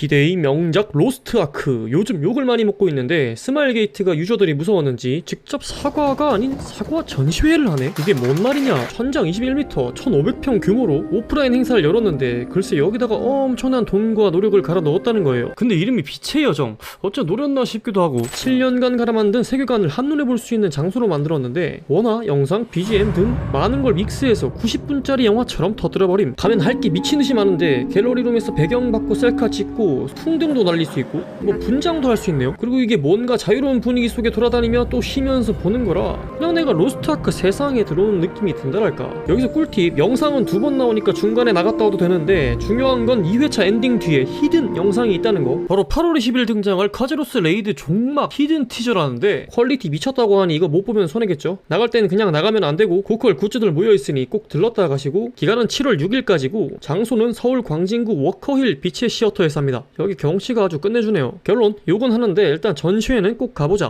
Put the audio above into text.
디데이 명작 로스트 아크. 요즘 욕을 많이 먹고 있는데 스마일 게이트가 유저들이 무서웠는지 직접 사과가 아닌 사과 전시회를 하네? 이게 뭔 말이냐? 천장 21m 1500평 규모로 오프라인 행사를 열었는데 글쎄 여기다가 엄청난 돈과 노력을 갈아 넣었다는 거예요. 근데 이름이 빛의 여정. 어째 노렸나 싶기도 하고. 7년간 갈아 만든 세계관을 한눈에 볼 수 있는 장소로 만들었는데 원화, 영상, BGM 등 많은 걸 믹스해서 90분짜리 영화처럼 터뜨려버림. 가면 할 게 미친듯이 많은데 갤러리룸에서 배경 바꿔 셀카 찍고 풍등도 날릴 수 있고 뭐 분장도 할 수 있네요. 그리고 이게 뭔가 자유로운 분위기 속에 돌아다니며 또 쉬면서 보는 거라 그냥 내가 로스트아크 세상에 들어온 느낌이 든다랄까. 여기서 꿀팁 영상은 두 번 나오니까 중간에 나갔다 와도 되는데 중요한 건 2회차 엔딩 뒤에 히든 영상이 있다는 거. 바로 8월 20일 등장할 카제로스 레이드 종막 히든 티저라는데 퀄리티 미쳤다고 하니 이거 못 보면 손해겠죠? 나갈 때는 그냥 나가면 안 되고 고퀄 굿즈들 모여있으니 꼭 들렀다 가시고 기간은 7월 6일까지고 장소는 서울 광진구 워커힐 빛의 시어터에서 합니다 여기 경치가 아주 끝내주네요. 결론 욕은 하는데 일단 전시회는 꼭 가보자